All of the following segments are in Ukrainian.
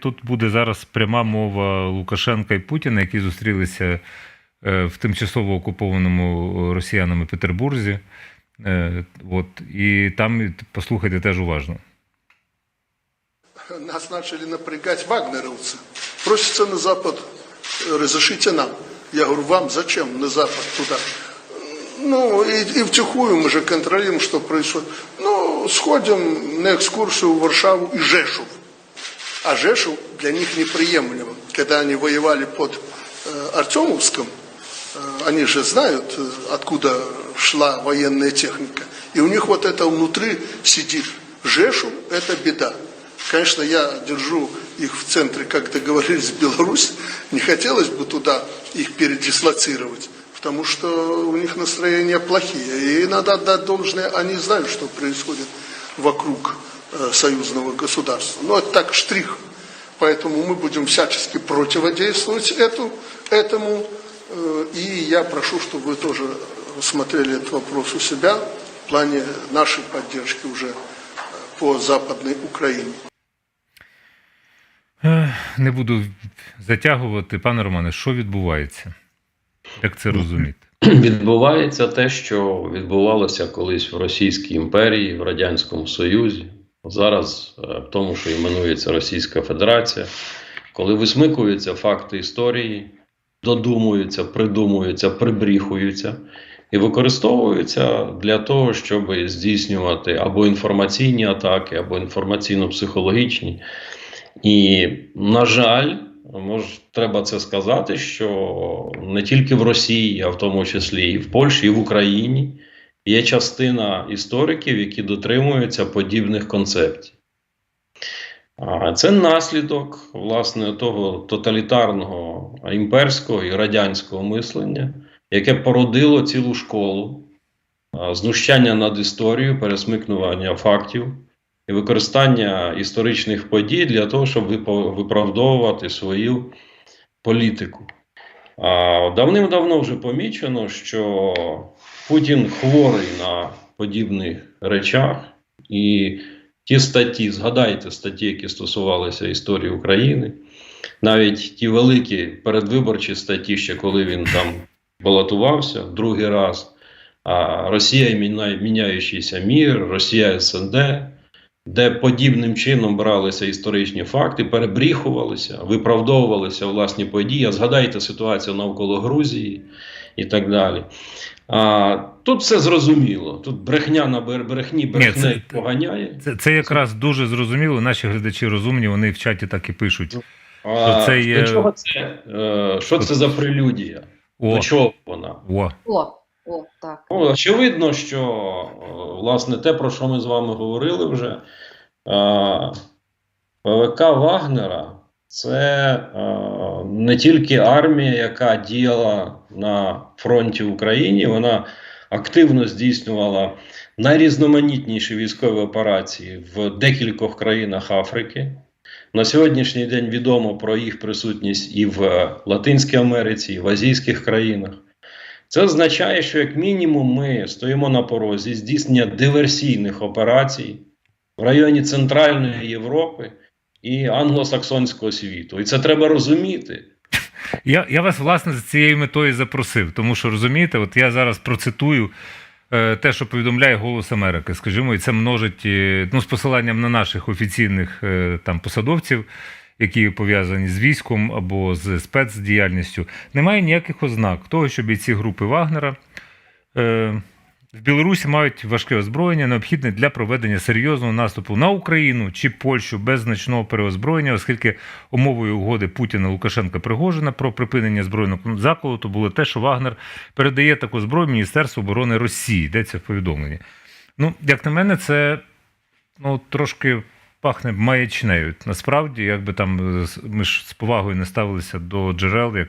Тут буде зараз пряма мова Лукашенка і Путіна, які зустрілися е, в тимчасово окупованому росіянами Петербурзі. Е, От, і там послухайте теж уважно. Нас начали напрягать вагнеровцы. Просятся на Запад, э, разрешите нам. Я говорю, вам зачем на Запад туда? Ну, и, и втихую мы же контролируем, что происходит. Ну, сходим на экскурсию в Варшаву и Жешув. А Жешув для них неприемлемо. Когда они воевали под э, Артемовском, э, они же знают, э, откуда шла военная техника. И у них вот это внутри сидит. Жешув – это беда. Конечно, я держу их в центре, как договорились, Беларусь. Не хотелось бы туда их передислоцировать, потому что у них настроения плохие. И надо отдать должное, они знают, что происходит вокруг союзного государства. Но это так штрих. Поэтому мы будем всячески противодействовать эту, этому. Э, И я прошу, чтобы вы тоже рассмотрели этот вопрос у себя в плане нашей поддержки уже э, по Западной Украине. Ех, Не буду затягувати. Пане Романе, що відбувається? Як це розуміти? Відбувається те, що відбувалося колись в Російській імперії, в Радянському Союзі, зараз е, в тому, що іменується Російська Федерація, коли висмикуються факти історії, додумуються, придумуються, прибріхуються і використовуються для того, щоб здійснювати або інформаційні атаки, або інформаційно-психологічні. І, на жаль, мож, треба це сказати, що не тільки в Росії, а в тому числі і в Польщі, і в Україні є частина істориків, які дотримуються подібних концепцій. Це наслідок власне того тоталітарного імперського і радянського мислення, яке породило цілу школу знущання над історією, пересмикнування фактів і використання історичних подій для того, щоб виправдовувати свою політику. Давним-давно вже помічено, що Путін хворий на подібних речах, і ті статті, згадайте статті, які стосувалися історії України, навіть ті великі передвиборчі статті, ще коли він там балотувався другий раз. Росія міняючийся мір, Росія СНД, де подібним чином бралися історичні факти, перебріхувалися, виправдовувалися власні події. А Згадайте ситуацію навколо Грузії і так далі. А, тут все зрозуміло. Тут брехня на брехні брехне це- поганяє. Це, це якраз дуже зрозуміло. Наші глядачі розумні, вони в чаті так і пишуть. А, це є- До чого це? Е, що це за прелюдія? О, До чого вона? о, Так. Ну, очевидно, що е, власне те, про що ми з вами говорили вже, е, ПВК Вагнера це е, не тільки армія, яка діяла на фронті в Україні, вона активно здійснювала найрізноманітніші військові операції в декількох країнах Африки. На сьогоднішній день відомо про їх присутність і в Латинській Америці, і в азійських країнах. Це означає, що як мінімум ми стоїмо на порозі здійснення диверсійних операцій в районі Центральної Європи і англосаксонського світу. І це треба розуміти. Я, я вас, власне, з цією метою запросив, тому що розумієте, от я зараз процитую е, те, що повідомляє Голос Америки, скажімо, і це множить е, ну, з посиланням на наших офіційних е, там посадовців, які пов'язані з військом або з спецдіяльністю. Немає ніяких ознак того, що бійці групи Вагнера. Е, в Білорусі мають важке озброєння, необхідне для проведення серйозного наступу на Україну чи Польщу без значного переозброєння, оскільки умовою угоди Путіна Лукашенка Пригожина про припинення збройного заколоту було те, що Вагнер передає таку зброю Міністерству оборони Росії. Йдеться в повідомленні. Ну, як на мене, це ну, трошки пахне маячнею. Насправді, якби там е, ми ж з повагою не ставилися до джерел, як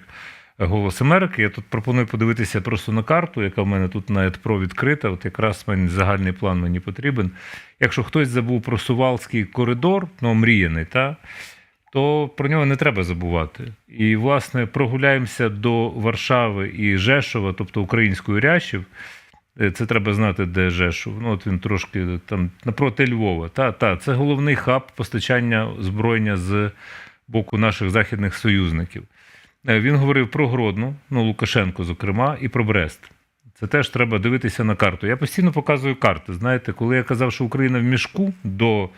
Голос Америки. Я тут пропоную подивитися просто на карту, яка в мене тут на ЕДПРО відкрита. От якраз мені загальний план мені потрібен. Якщо хтось забув про Сувалський коридор, ну мріяний, та, то про нього не треба забувати. І, власне, прогуляємося до Варшави і Жешова, тобто української Рящів. Е, Це треба знати, де Жешов. Ну, от він трошки там напроти Львова. Та, та, це головний хаб постачання зброєння з боку наших західних союзників. Е, Він говорив про Гродно, ну Лукашенко, зокрема, і про Брест. Це теж треба дивитися на карту. Я постійно показую карти. Знаєте, коли я казав, що Україна в мішку до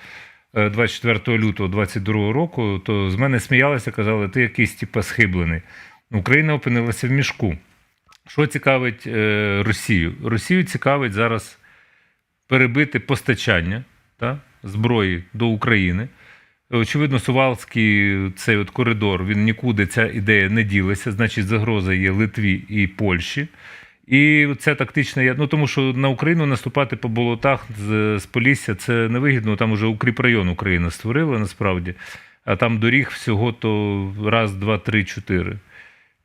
е, 24 лютого 22 року, то з мене сміялися, казали, ти якийсь типа схиблений. Україна опинилася в мішку. Що цікавить е, Росію? Росію цікавить зараз перебити постачання та, зброї до України. Очевидно, Сувалський цей от коридор, він нікуди ця ідея не ділася, значить, загроза є Литві і Польщі. І це тактична, ну тому що на Україну наступати по болотах з, з Полісся це невигідно. Там уже укріпрайон Україна створила насправді, а там доріг всього то раз, два, три, чотири,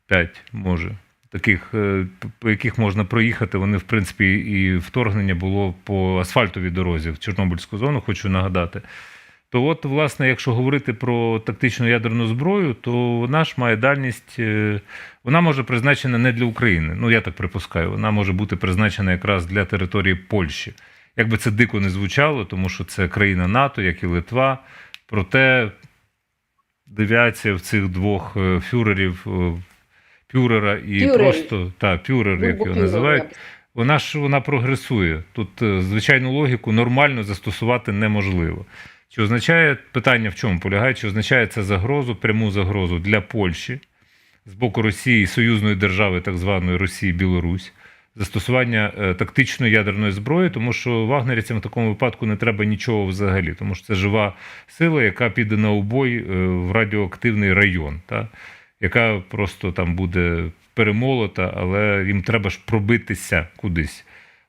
п'ять може. Таких, е, по яких можна проїхати, вони, в принципі, і вторгнення було по асфальтовій дорозі в Чорнобильську зону, хочу нагадати. То от, власне, якщо говорити про тактичну ядерну зброю, то вона ж має дальність, е, вона може призначена не для України. Ну, я так припускаю, вона може бути призначена якраз для території Польщі. Як би це дико не звучало, тому що це країна НАТО, як і Литва. Проте девіація в цих двох е, фюрерів, пюрера і Пюрерів. просто та, пюрер, як його називають, вона ж вона прогресує. Тут е, звичайну логіку нормально застосувати неможливо. Чи означає питання в чому полягає? Чи означає це загрозу, пряму загрозу для Польщі з боку Росії, союзної держави, так званої Росії, Білорусь, застосування е, тактичної ядерної зброї, тому що вагнерівцям в такому випадку не треба нічого взагалі, тому що це жива сила, яка піде на убой е, в радіоактивний район, та, яка просто там буде перемолота, але їм треба ж пробитися кудись.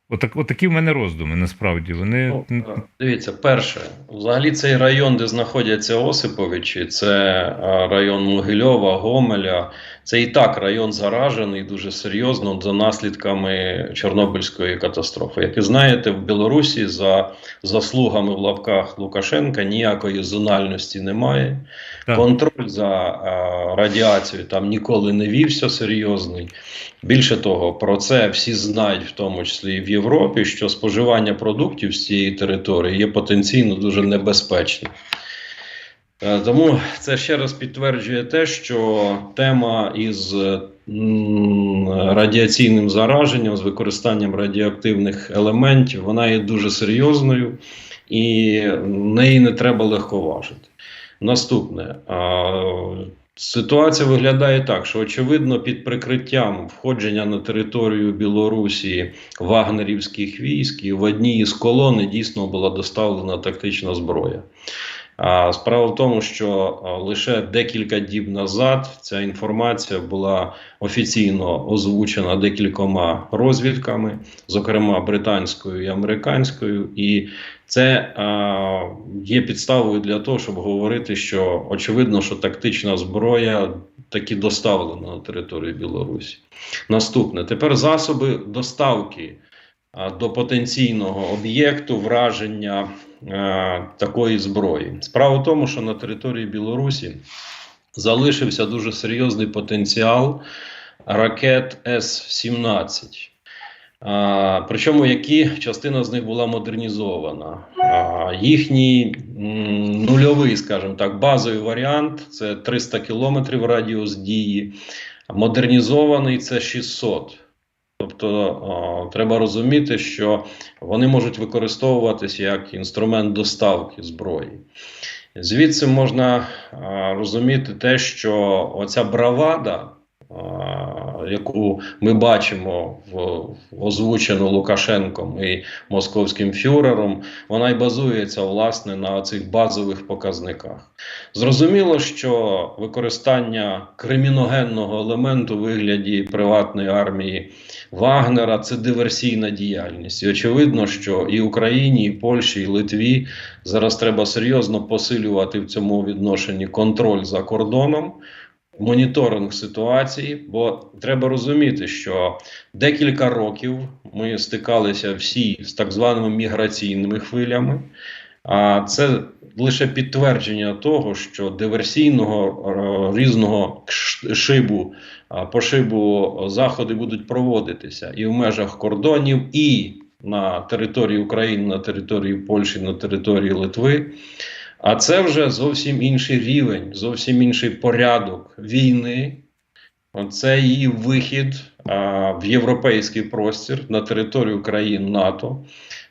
Отак, отакі в мене роздуми, насправді. Вони Ну, е, дивіться, перше, взагалі цей район, де знаходяться Осиповичі, це е, район Могильова, Гомеля. Це і так район заражений дуже серйозно за наслідками Чорнобильської катастрофи. Як ви знаєте, в Білорусі за заслугами в лапках Лукашенка ніякої зональності немає. Так. Контроль за е, радіацією там ніколи не вівся серйозний. Більше того, про це всі знають, в тому числі і в Європі, що споживання продуктів з цієї території є потенційно дуже небезпечним. Е, Тому це ще раз підтверджує те, що тема із радіаційним зараженням, з використанням радіоактивних елементів, вона є дуже серйозною і неї не треба легковажити. Наступне. Ситуація виглядає так, що очевидно, під прикриттям входження на територію Білорусі вагнерівських військ і в одній із колон дійсно була доставлена тактична зброя. Справа в тому, що лише декілька діб назад ця інформація була офіційно озвучена декількома розвідками, зокрема британською і американською, і це а, є підставою для того, щоб говорити, що очевидно, що тактична зброя таки доставлена на територію Білорусі. Наступне тепер засоби доставки до потенційного об'єкту враження е, такої зброї. Справа в тому, що на території Білорусі залишився дуже серйозний потенціал ракет С-17. А, причому які частина з них була модернізована. А, їхній нульовий, скажімо так, базовий варіант це 300 кілометрів радіус дії, модернізований це 600. Тобто треба розуміти, що вони можуть використовуватися як інструмент доставки зброї. Звідси можна розуміти те, що оця бравада, яку ми бачимо в, в озвучену Лукашенком і московським фюрером, вона й базується власне на цих базових показниках. Зрозуміло, що використання криміногенного елементу у вигляді приватної армії Вагнера це диверсійна діяльність. І очевидно, що і Україні, і Польщі, і Литві зараз треба серйозно посилювати в цьому відношенні контроль за кордоном. Моніторинг ситуації, бо треба розуміти, що декілька років ми стикалися всі з так званими міграційними хвилями, а це лише підтвердження того, що диверсійного е, різного шибу по шибу заходи будуть проводитися і в межах кордонів, і на території України, на території Польщі, на території Литви. А це вже зовсім інший рівень, зовсім інший порядок війни. Це її вихід а, в європейський простір на територію країн НАТО.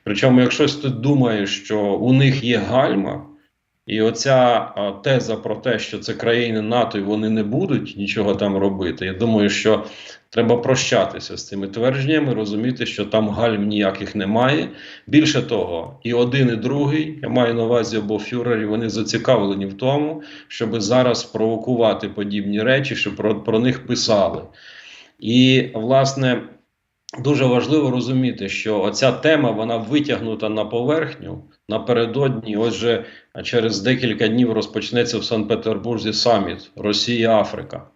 Причому, якщо ти думаєш, що у них є гальма, і оця теза про те, що це країни НАТО і вони не будуть нічого там робити, я думаю, що треба прощатися з цими твердженнями, розуміти, що там гальм ніяких немає. Більше того, і один, і другий, я маю на увазі обох фюрерів, вони зацікавлені в тому, щоб зараз провокувати подібні речі, щоб про, про них писали. І, власне, дуже важливо розуміти, що оця тема вона витягнута на поверхню напередодні. Отже, через декілька днів розпочнеться в Санкт-Петербурзі саміт Росія-Африка.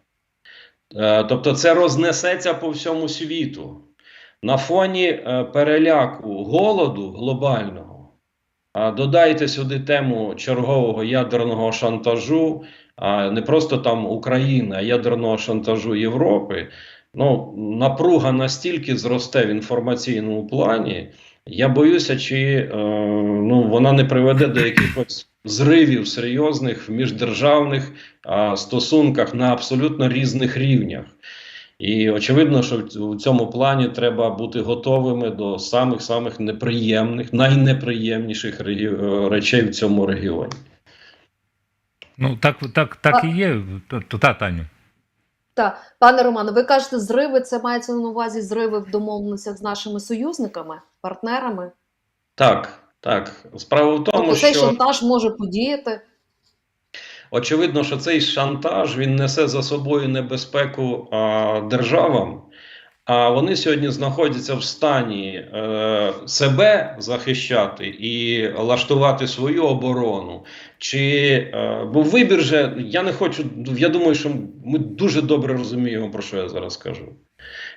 Е, Тобто, це рознесеться по всьому світу. На фоні е, переляку голоду глобального. Додайте сюди тему чергового ядерного шантажу, не просто там України, а ядерного шантажу Європи. Ну, напруга настільки зросте в інформаційному плані. Я боюся, чи е, ну, вона не приведе до якихось зривів серйозних в міждержавних е, стосунках на абсолютно різних рівнях. І очевидно, що в цьому плані треба бути готовими до самих самих неприємних, найнеприємніших е, речей в цьому регіоні. Ну, так, так, так і є. Та, Таню. Так, пане Романе, ви кажете, зриви це мається на увазі зриви в домовленостях з нашими союзниками, партнерами. Так, так. Справа в тому, Тобто цей шантаж може подіяти. очевидно, що цей шантаж він несе за собою небезпеку а, державам. А вони сьогодні знаходяться в стані е, себе захищати і лаштувати свою оборону. Чи е, бо вибір же я не хочу. Я думаю, що ми дуже добре розуміємо, про що я зараз кажу.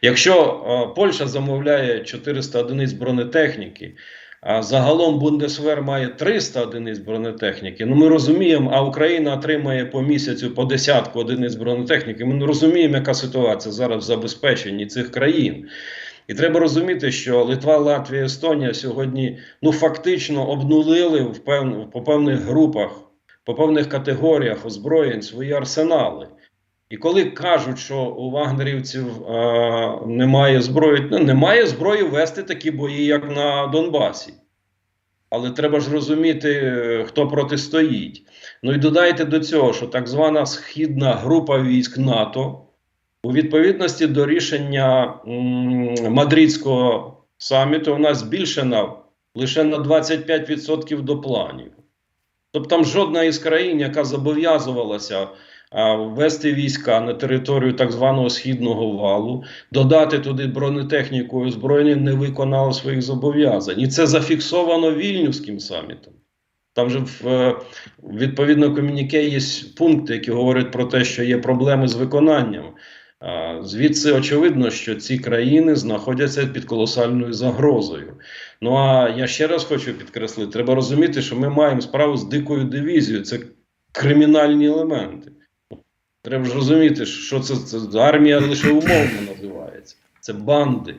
Якщо е, Польща замовляє 400 одиниць бронетехніки, загалом Бундесвер має 300 одиниць бронетехніки. Ну ми розуміємо, а Україна отримає по місяцю по десятку одиниць бронетехніки. Ми не розуміємо, яка ситуація зараз в забезпеченні цих країн. І треба розуміти, що Литва, Латвія, Естонія сьогодні ну фактично обнулили в пев... по певних групах, по певних категоріях озброєнь свої арсенали. І коли кажуть, що у вагнерівців е, немає зброї, ну, немає зброї вести такі бої, як на Донбасі. Але треба ж розуміти, хто протистоїть. Ну і додайте до цього, що так звана східна група військ НАТО у відповідності до рішення м, Мадридського саміту вона збільшена лише на 25% до планів. Тобто там жодна із країн, яка зобов'язувалася а, ввести війська на територію так званого східного валу, додати туди бронетехніку і озброєння, не виконала своїх зобов'язань. І це зафіксовано Вільнюським самітом. Там же в е, відповідно комюніке є пункти, які говорять про те, що є проблеми з виконанням. Звідси очевидно, що ці країни знаходяться під колосальною загрозою. Ну а я ще раз хочу підкреслити: треба розуміти, що ми маємо справу з дикою дивізією. Це кримінальні елементи. Треба ж розуміти, що це, це армія лише умовно називається. Це банди.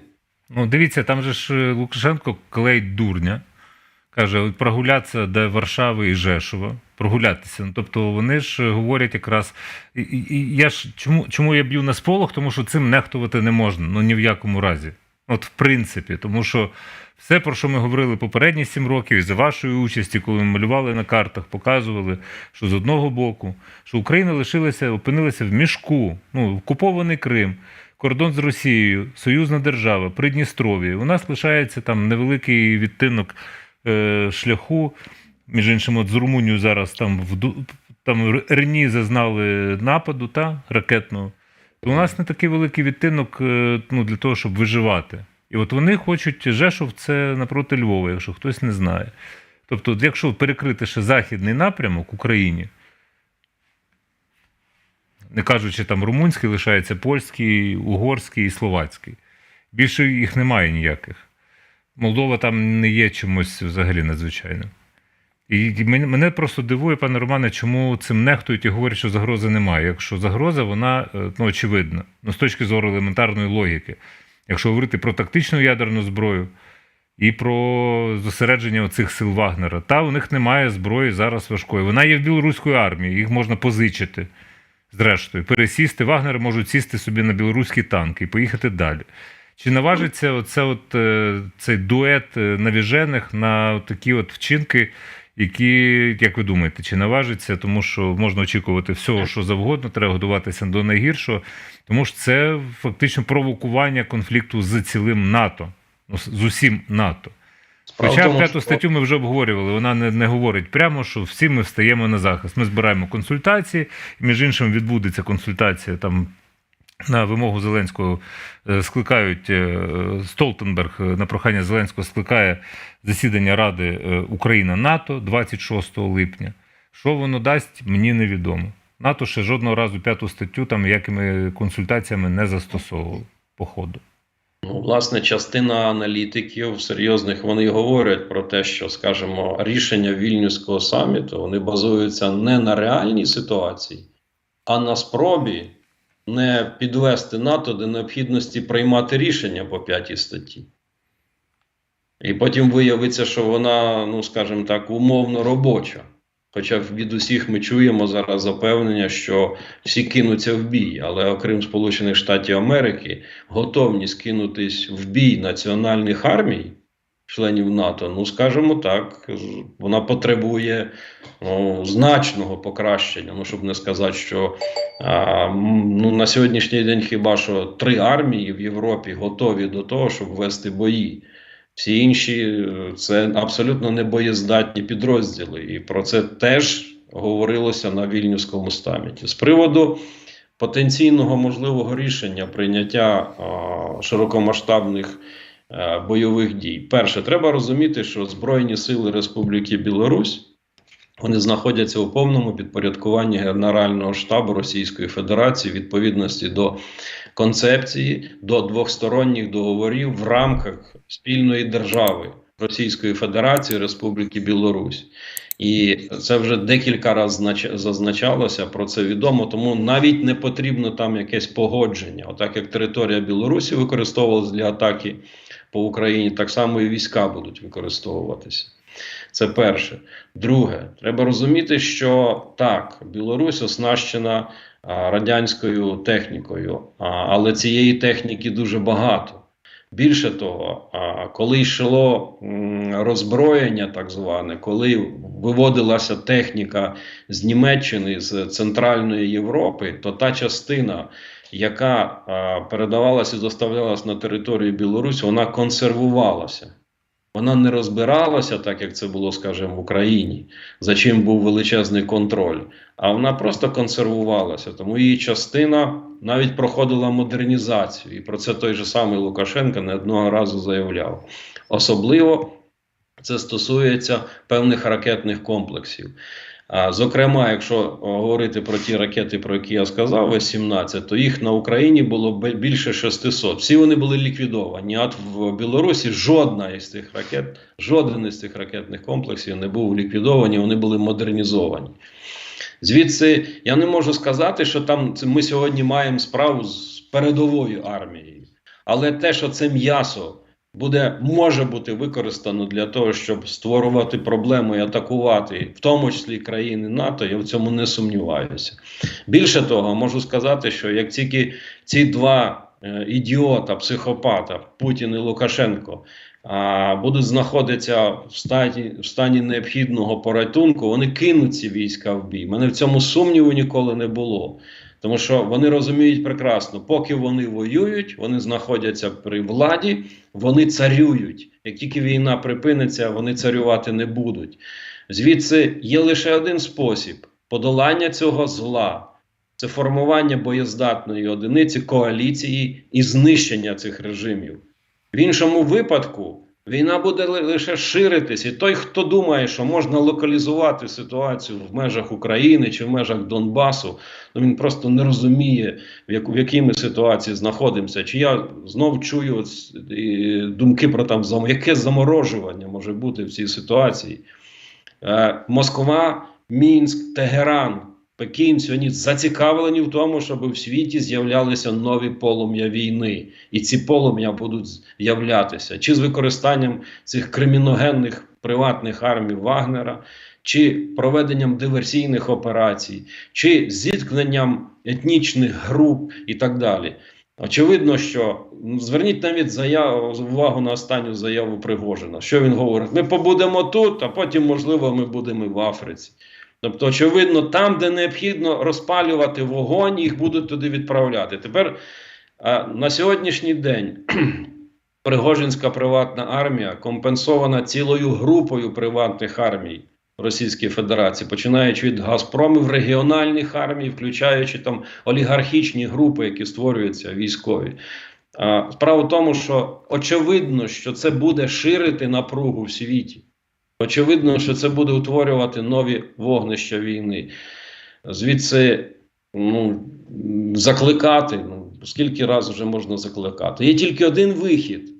Ну, дивіться, там же ж е, Лукашенко клеїть дурня. Каже, прогулятися до Варшави і Жешова, прогулятися. Ну, тобто вони ж говорять якраз. І, і, і я ж чому, чому я б'ю на сполох? Тому що цим нехтувати не можна, ну ні в якому разі. От в принципі, тому що все, про що ми говорили попередні сім років, і за вашої участі, коли ми малювали на картах, показували, що з одного боку, що Україна лишилася, опинилася в мішку, ну, окупований Крим, кордон з Росією, союзна держава, Придністров'я. У нас лишається там невеликий відтинок е, шляху. Між іншим, от з Румунією зараз там в там Рені зазнали нападу та ракетного. То у нас не такий великий відтинок е, ну, для того, щоб виживати. І от вони хочуть Жешов це напроти Львова, якщо хтось не знає. Тобто, якщо перекрити ще західний напрямок Україні, не кажучи, там румунський лишається польський, угорський і словацький. Більше їх немає ніяких. Молдова там не є чимось взагалі надзвичайним. І мене просто дивує, пане Романе, чому цим нехтують і говорять, що загрози немає. Якщо загроза, вона е, ну, очевидна. Ну, з точки зору елементарної логіки. Якщо говорити про тактичну ядерну зброю, і про зосередження оцих сил Вагнера. Та у них немає зброї зараз важкої. Вона є в білоруської армії, їх можна позичити. Зрештою, пересісти. Вагнери можуть сісти собі на білоруські танки і поїхати далі. Чи наважиться оце от, е, цей дует е, навіжених на такі от вчинки, які, як ви думаєте, чи наважиться, тому що можна очікувати всього, що завгодно, треба готуватися до найгіршого, тому що це фактично провокування конфлікту з цілим НАТО, ну, з- усім НАТО. Хоча п'яту статтю ми вже обговорювали, вона не, не говорить прямо, що всі ми встаємо на захист. Ми збираємо консультації, між іншим відбудеться консультація там. На вимогу Зеленського е, скликають е, Столтенберг е, на прохання Зеленського скликає засідання Ради е, Україна НАТО 26 липня. Що воно дасть, мені невідомо. НАТО ще жодного разу п'яту статтю там якими консультаціями не застосовувало по ходу. Ну, власне, частина аналітиків серйозних вони говорять про те, що, скажімо, рішення вільнюського саміту вони базуються не на реальній ситуації, а на спробі не підвести НАТО до необхідності приймати рішення по п'ятій статті. І потім виявиться, що вона, ну скажімо так, умовно робоча. Хоча від усіх ми чуємо зараз запевнення, що всі кинуться в бій, але окрім Сполучених Штатів Америки, готовність кинутись в бій національних армій, членів НАТО, ну скажімо так, вона потребує ну, значного покращення. Ну, щоб не сказати, що а, ну, на сьогоднішній день хіба що три армії в Європі готові до того, щоб вести бої. Всі інші е, це абсолютно небоєздатні підрозділи, і про це теж говорилося на вільнюському саміті. З приводу потенційного можливого рішення прийняття а, широкомасштабних бойових дій. Перше, треба розуміти, що Збройні сили Республіки Білорусь вони знаходяться у повному підпорядкуванні Генерального штабу Російської Федерації відповідності до концепції до двосторонніх договорів в рамках спільної держави Російської Федерації Республіки Білорусь. І це вже декілька разів зазначалося, про це відомо, тому навіть не потрібно там якесь погодження. Отак як територія Білорусі використовувалась для атаки по Україні, так само і війська будуть використовуватися. Це перше. Друге, треба розуміти, що так, Білорусь оснащена радянською технікою, але цієї техніки дуже багато. Більше того, коли йшло м, роззброєння, так зване, коли виводилася техніка з Німеччини, з Центральної Європи, то та частина, яка передавалася і доставлялася на територію Білорусі, вона консервувалася. Вона не розбиралася, так як це було, скажімо, в Україні, за чим був величезний контроль, а вона просто консервувалася. Тому її частина навіть проходила модернізацію. І про це той же самий Лукашенко не одного разу заявляв. Особливо це стосується певних ракетних комплексів. Зокрема, якщо говорити про ті ракети, про які я сказав, С-17, то їх на Україні було більше 600. Всі вони були ліквідовані. А в Білорусі жодна із цих ракет, жоден із цих ракетних комплексів не був ліквідований, вони були модернізовані. Звідси я не можу сказати, що там ми сьогодні маємо справу з передовою армією. Але те, що це м'ясо буде, може бути використано для того, щоб створювати проблему і атакувати, в тому числі країни НАТО, я в цьому не сумніваюся. Більше того, можу сказати, що як тільки ці два е, ідіота, психопата, Путін і Лукашенко, а, будуть знаходитися в стані, в стані необхідного порятунку, вони кинуть ці війська в бій. Мене в цьому сумніву ніколи не було. Тому що вони розуміють прекрасно, поки вони воюють, вони знаходяться при владі, вони царюють. Як тільки війна припиниться, вони царювати не будуть. Звідси є лише один спосіб подолання цього зла. Це формування боєздатної одиниці коаліції і знищення цих режимів. В іншому випадку війна буде лише ширитись, і той, хто думає, що можна локалізувати ситуацію в межах України чи в межах Донбасу, ну він просто не розуміє, в, яку, в якій ми ситуації знаходимося. Чи я знов чую с- і думки про там зам- яке заморожування може бути в цій ситуації? Е, Москва, Мінськ, Тегеран Пекін сьогодні зацікавлені в тому, щоб в світі з'являлися нові полум'я війни, і ці полум'я будуть з'являтися чи з використанням цих криміногенних приватних армій Вагнера, чи проведенням диверсійних операцій, чи зіткненням етнічних груп і так далі. Очевидно, що ну, зверніть навіть заяву увагу на останню заяву Пригожина. Що він говорить? Ми побудемо тут, а потім, можливо, ми будемо і в Африці. Тобто, очевидно, там, де необхідно розпалювати вогонь, їх будуть туди відправляти. Тепер на сьогоднішній день Пригожинська приватна армія компенсована цілою групою приватних армій Російської Федерації, починаючи від Газпромів, регіональних армій, включаючи там олігархічні групи, які створюються військові. А, Справа в тому, що очевидно, що це буде ширити напругу в світі. Очевидно, що це буде утворювати нові вогнища війни. Звідси ну, закликати, ну, скільки разів вже можна закликати. Є тільки один вихід.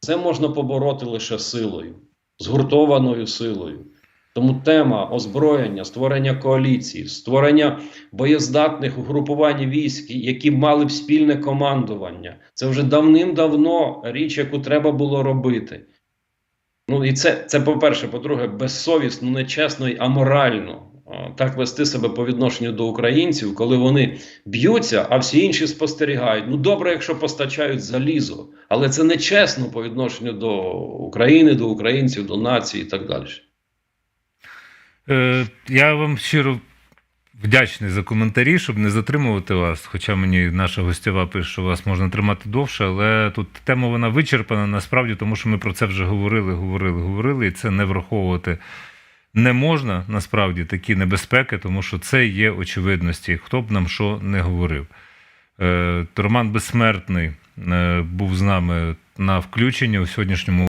Це можна побороти лише силою, згуртованою силою. Тому тема озброєння, створення коаліції, створення боєздатних угрупувань військ, які мали б спільне командування, це вже давним-давно річ, яку треба було робити. Ну і це, це по-перше, по-друге, безсовісно, нечесно і аморально так вести себе по відношенню до українців, коли вони б'ються, а всі інші спостерігають. Ну добре, якщо постачають залізо, але це нечесно по відношенню до України, до українців, до нації і так далі. Е, я вам щиро вдячний за коментарі, щоб не затримувати вас. Хоча мені наша гостєва пише, що вас можна тримати довше, але тут тема вона вичерпана насправді, тому що ми про це вже говорили, говорили, говорили, і це не враховувати не можна насправді такі небезпеки, тому що це є очевидності, хто б нам що не говорив. Е, Роман Безсмертний е, був з нами на включенні у сьогоднішньому.